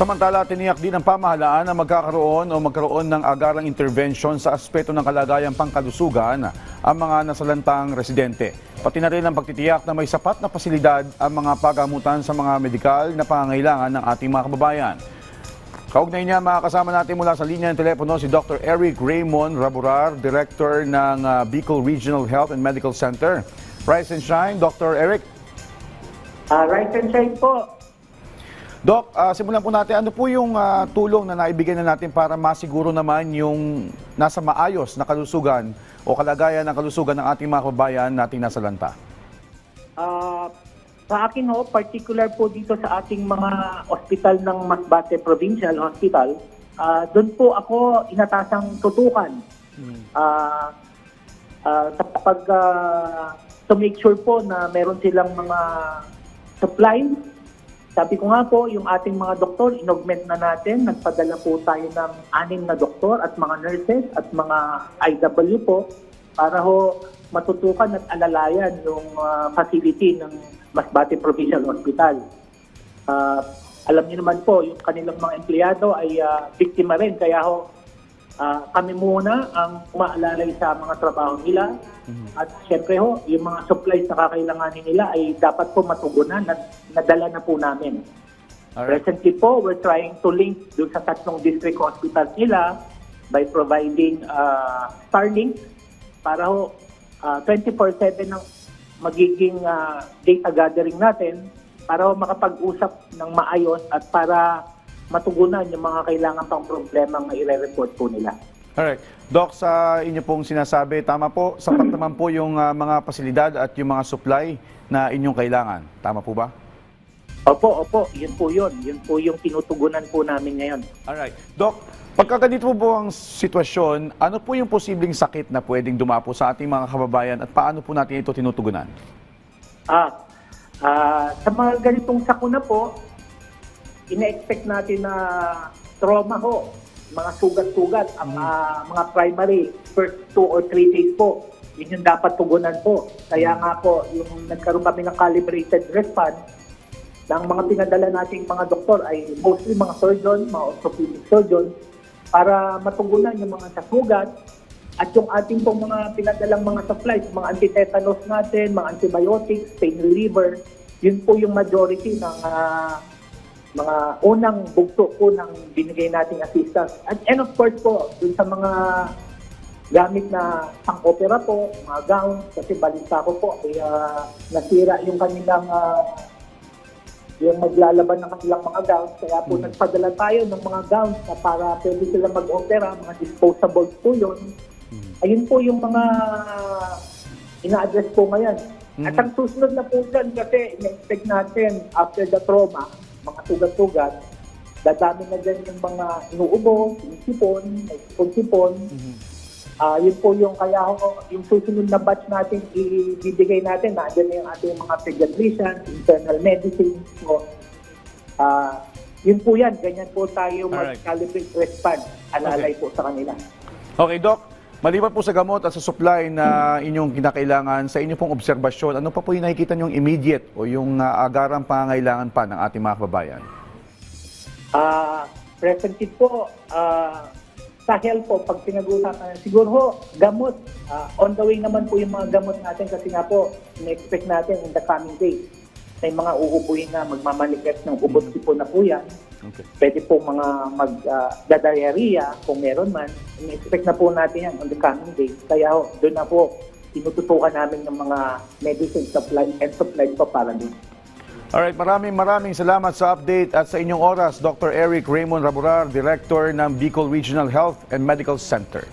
Samantala, tiniyak din ng pamahalaan na magkakaroon o magkaroon ng agarang intervention sa aspeto ng kalagayang pangkalusugan ang mga nasalantang residente. Pati na rin ang pagtitiyak na may sapat na pasilidad ang mga pagamutan sa mga medikal na pangangailangan ng ating mga kababayan. Kaugnay niya, makakasama natin mula sa linya ng telepono si Dr. Eric Raymond Raburar, Director ng ah, Bicol Regional Health and Medical Center. Rise and shine, Dr. Eric. Ah, right and shine po. Doc, ah, simulan po natin. Ano po yung ah, tulong na naibigay na natin para masiguro naman yung nasa maayos na kalusugan o kalagayan ng kalusugan ng ating mga kababayan nating nasa lanta? Ah, sa akin ho, particular po dito sa ating mga ospital ng Masbate Provincial Hospital, ah, doon po ako inatasang tutukan. Ah, ah, sa pag ah, to make sure po na meron silang mga supply. Sabi ko nga po, yung ating mga doktor, inaugment na natin. Nagpadala po tayo ng anim na doktor at mga nurses at mga IW po para ho matutukan at alalayan yung ah, facility ng Masbate Provincial Hospital. Ah, alam niyo naman po, yung kanilang mga empleyado ay ah, biktima rin. Kaya ho, ah, kami muna ang umaalalay sa mga trabaho nila. At syempre ho, yung mga supplies na kakailanganin nila ay dapat po matugunan at nadala na po namin. Alright. Presently po, we're trying to link doon sa tatlong district hospitals nila by providing uh, Starlink para ho ah, 24-7 ng magiging ah, data gathering natin para makapag-usap ng maayos at para matugunan yung mga kailangan pang problema na i-report po nila. Alright. Doc, sa inyo pong sinasabi, tama po, sapat naman po yung ah, mga pasilidad at yung mga supply na inyong kailangan. Tama po ba? Opo, opo, yun po yun. Yun po yung tinutugunan po namin ngayon. Alright. Doc, pagka ganito po, po ang sitwasyon, ano po yung posibleng sakit na pwedeng dumapo sa ating mga kababayan at paano po natin ito tinutugunan? Ah, ah, sa mga ganitong sakuna po, ina-expect natin na trauma ho, mga sugat-sugat, ang ah, mga primary, first two or three days po, yun yung dapat tugunan po. Kaya nga po, yung nagkaroon kami ng calibrated response, ng mga pinadala nating mga doktor ay mostly mga surgeon, mga orthopedic surgeon, para matugunan yung mga sasugat at yung ating pong mga pinadalang mga supplies, mga antitetanus natin, mga antibiotics, pain reliever, yun po yung majority ng ah, mga unang bugto po ng binigay nating assistance. At and of course po, dun sa mga gamit na pang-opera po, mga gowns, kasi balita ko po, ay ah, nasira yung kanilang ah, yung maglalaban ng kanilang mga gowns. Kaya po nagpadala tayo ng mga gowns na para pwede sila mag-opera, mga disposables po yun. Ayun po yung mga ina-address po ngayon. At ang susunod na po dyan kasi ina-expect natin after the trauma, sugat-sugat, dadami na dyan yung mga inuubo, sinisipon, may sipon-sipon. Ah, yun po yung kaya ho, yung susunod na batch natin ibibigay natin, nandiyan na yung ating mga pediatricians, internal medicine. So, ah, yun po yan, ganyan po tayo mag-calibrate response, alalay po sa kanila. Okay, Doc. Maliban po sa gamot at sa supply na inyong kinakailangan, sa inyong pong obserbasyon, ano pa po yung nakikita nyong immediate o yung ah, agarang pangangailangan pa ng ating mga kababayan? Ah, presently po, ah, sa health po, pag pinag-uusapan, siguro ho, gamot. Ah, on the way naman po yung mga gamot natin kasi nga po, in-expect natin in the coming days. May mga uubuhin na magmamaniket ng ubot sipon na po yan. Okay. Pwede po mga mag ah, dadayariya kung meron man. In-expect na po natin yan on the coming days. Kaya doon na po, tinututukan namin ng mga medicine supply and supply pa para doon. Alright, maraming maraming salamat sa update at sa inyong oras, Dr. Eric Raymond Raburar, Director ng Bicol Regional Health and Medical Center.